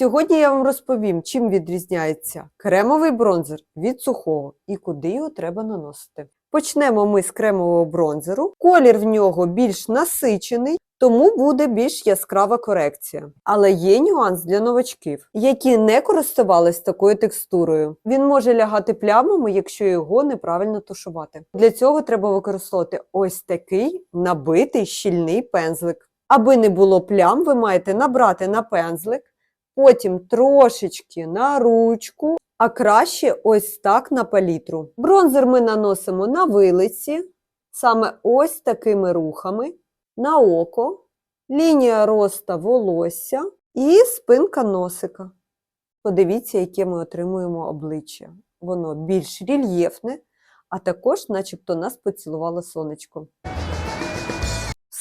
Сьогодні я вам розповім, чим відрізняється кремовий бронзер від сухого і куди його треба наносити. Почнемо ми з кремового бронзеру. Колір в нього більш насичений, тому буде більш яскрава корекція. Але є нюанс для новачків, які не користувались такою текстурою. Він може лягати плямами, якщо його неправильно тушувати. Для цього треба використовувати ось такий набитий щільний пензлик. Аби не було плям, ви маєте набрати на пензлик, потім трошечки на ручку, а краще ось так на палітру. Бронзер ми наносимо на вилиці, саме ось такими рухами, на око, лінія роста волосся і спинка носика. Подивіться, яке ми отримуємо обличчя. Воно більш рельєфне, а також, начебто, нас поцілувало сонечко.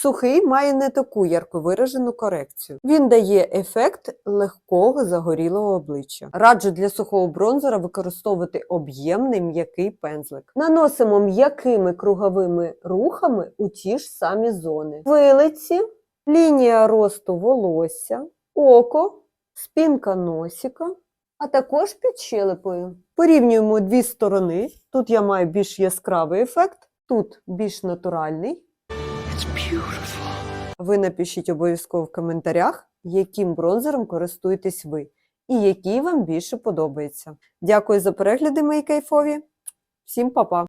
Сухий має не таку ярко виражену корекцію. Він дає ефект легкого загорілого обличчя. Раджу для сухого бронзера використовувати об'ємний м'який пензлик. Наносимо м'якими круговими рухами у ті ж самі зони: вилиці, лінія росту волосся, око, спінка носика, а також під щелепою. Порівнюємо дві сторони. Тут я маю більш яскравий ефект, тут більш натуральний. Ви напишіть обов'язково в коментарях, яким бронзером користуєтесь ви і який вам більше подобається. Дякую за перегляди, мої кайфові. Всім па-па!